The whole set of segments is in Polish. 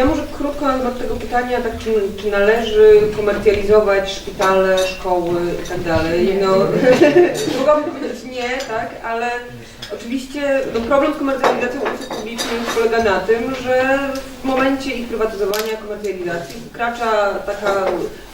Ja może krótko na temat tego pytania, tak, czy, czy należy komercjalizować szpitale, szkoły i tak dalej. No, mogłabym powiedzieć nie, tak, ale oczywiście no, problem z komercjalizacją usług publicznych polega na tym, że w momencie ich prywatyzowania, komercjalizacji wkracza taka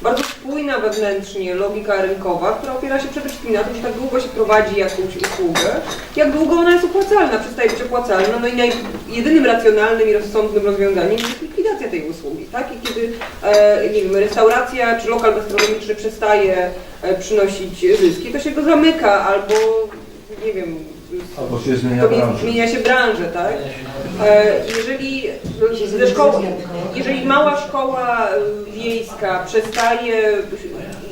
bardzo spójna wewnętrznie logika rynkowa, która opiera się przede wszystkim na tym, że tak długo się prowadzi jakąś usługę, jak długo ona jest opłacalna, przestaje być opłacalna, no i naj, jedynym racjonalnym i rozsądnym rozwiązaniem jest likwidacja tej usługi, tak? I kiedy, e, nie wiem, restauracja czy lokal gastronomiczny przestaje e, przynosić zyski, to się go zamyka albo, nie wiem, Albo się zmienia to branża. zmienia się branżę, tak? E, Jeżeli, ze szkoły, jeżeli mała szkoła e, wiejska przestaje,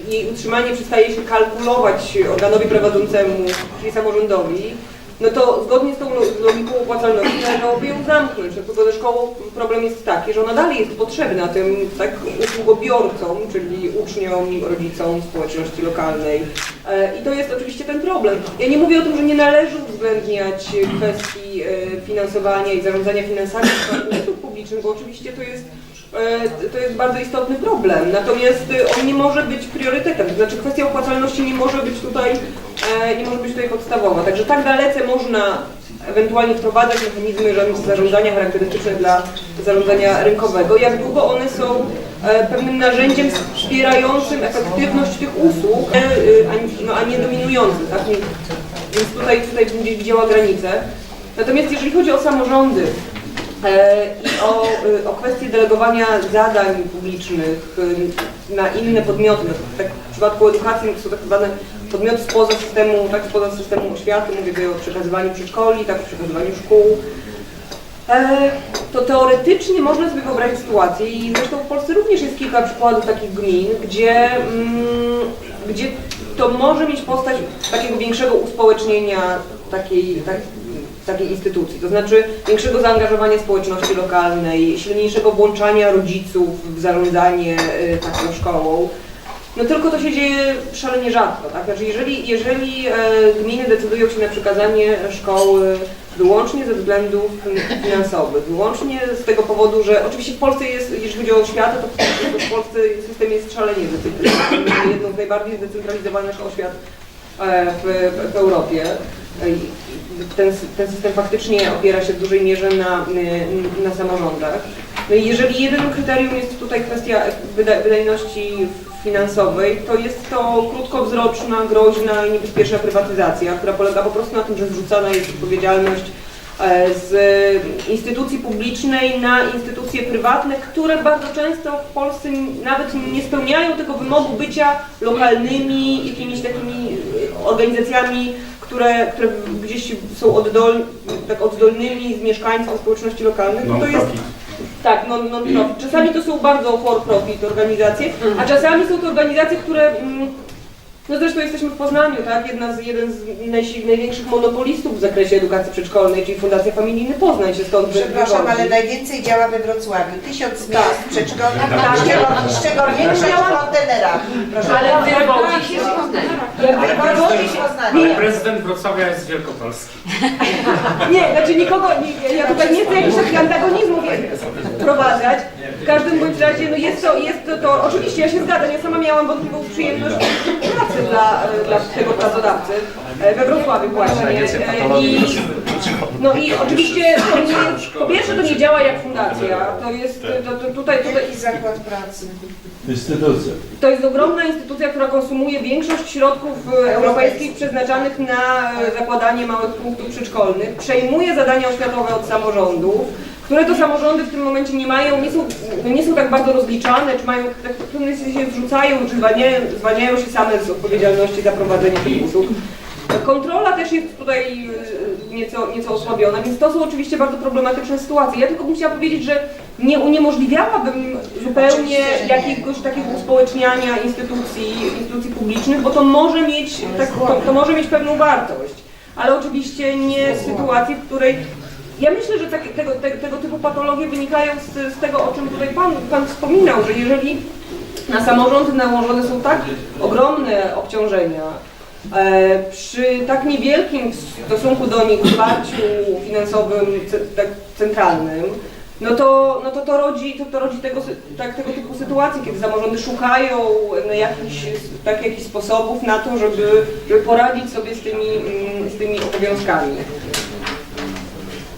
jej utrzymanie przestaje się kalkulować organowi prowadzącemu, czyli samorządowi, no to zgodnie z tą lo- logiką opłacalności należałoby ją zamknąć. No Tylko ze szkołą problem jest taki, że ona dalej jest potrzebna tym tak usługobiorcom, czyli uczniom, rodzicom, społeczności lokalnej. E, I to jest oczywiście ten problem. Ja nie mówię o tym, że nie należy uwzględniać kwestii e, finansowania i zarządzania finansami usług publicznych, bo oczywiście to jest to jest bardzo istotny problem. Natomiast e, on nie może być priorytetem. To znaczy kwestia opłacalności nie może być tutaj, e, nie może być tutaj podstawowa. Także tak dalece można ewentualnie wprowadzać mechanizmy rząd- zarządzania charakterystyczne dla zarządzania rynkowego, jak długo one są e, pewnym narzędziem wspierającym efektywność tych usług, e, e, a nie- no, a nie dominującym. Tak? Więc tutaj, tutaj bym gdzieś widziała granicę. Natomiast jeżeli chodzi o samorządy, E, i o, y, o kwestię delegowania zadań publicznych y, na inne podmioty. Tak w przypadku edukacji są tak zwane podmioty spoza systemu, tak spoza systemu oświaty, mówię tutaj o przekazywaniu przedszkoli, tak o przekazywaniu szkół. E, To teoretycznie można sobie wyobrazić sytuację i zresztą w Polsce również jest kilka przykładów takich gmin, gdzie, mm, gdzie to może mieć postać takiego większego uspołecznienia takiej, tak, takiej instytucji, to znaczy większego zaangażowania społeczności lokalnej, silniejszego włączania rodziców w zarządzanie y, taką szkołą. No tylko to się dzieje szalenie rzadko, tak? Znaczy jeżeli, jeżeli e, gminy decydują się na przekazanie szkoły wyłącznie ze względów finansowych, wyłącznie z tego powodu, że oczywiście w Polsce jest, jeżeli chodzi o oświatę, to w- Polsce system jest szalenie zdecentralizowany, jedną z najbardziej zdecentralizowanych oświat w, w Europie. E, Ten, ten system faktycznie opiera się w dużej mierze na, na samorządach. No i jeżeli jedynym kryterium jest tutaj kwestia wyda, wydajności finansowej, to jest to krótkowzroczna, groźna i niebezpieczna prywatyzacja, która polega po prostu na tym, że zrzucana jest odpowiedzialność e, z instytucji publicznej na instytucje prywatne, które bardzo często w Polsce nawet nie spełniają tego wymogu bycia lokalnymi, jakimiś takimi e, organizacjami, które, które gdzieś są oddol, tak oddolnymi z mieszkańców społeczności lokalnych. No to jest, tak, non, non. Czasami to są bardzo for profit organizacje, a czasami są to organizacje, które. No zresztą jesteśmy w Poznaniu, tak? Jedna z, jeden z najsi- największych monopolistów w zakresie edukacji przedszkolnej, czyli Fundacja Familijny Poznań się stąd wy- Przepraszam, wywodzi. ale najwięcej działa we Wrocławiu. Tysiąc Tak. miejsc przedszkolnych, z czego, z czego większość w kontenerach. Proszę Ale bardzo. Ale prezydent Wrocławia jest z Wielkopolski. Nie, znaczy nikogo, nie, ja tutaj nie chcę jakichś takich antagonizmów wprowadzać. W każdym bądź razie, no jest to, jest to, to, oczywiście ja się zgadzam, ja sama miałam wątpliwą przyjemność pracy dla, dla tego pracodawcy we Wrocławiu właśnie. E, I, no i oczywiście to nie, po pierwsze to nie działa jak fundacja, to jest, to, to tutaj, tutaj Jaki zakład pracy? Instytucja. to jest ogromna instytucja, która konsumuje większość środków e, europejskich przeznaczanych na e, zakładanie małych punktów przedszkolnych, przejmuje zadania oświatowe od samorządów, które to samorządy w tym momencie nie mają, nie są, no nie są tak bardzo rozliczane, czy mają, tak w pewnym sensie się wrzucają, czy zwalniają, zwalniają się same z odpowiedzialności za prowadzenie tych usług. Kontrola też jest tutaj e, nieco, nieco osłabiona, więc to są oczywiście bardzo problematyczne sytuacje. Ja tylko bym chciała powiedzieć, że nie uniemożliwiałabym zupełnie jakiegoś takiego uspołeczniania instytucji, instytucji publicznych, bo to może mieć, tak, to, to może mieć pewną wartość, ale oczywiście nie w sytuacji, w której ja myślę, że tak, tego, te, tego typu patologie wynikają z, z tego, o czym tutaj pan, pan wspominał, że jeżeli na samorządy nałożone są tak ogromne obciążenia, przy tak niewielkim w stosunku do nich wsparciu finansowym tak centralnym, no to, no to, to rodzi, to, to rodzi tego, tak, tego typu sytuacje, kiedy samorządy szukają no, jakichś, tak, jakichś sposobów na to, żeby, żeby poradzić sobie z tymi, mm, z tymi obowiązkami.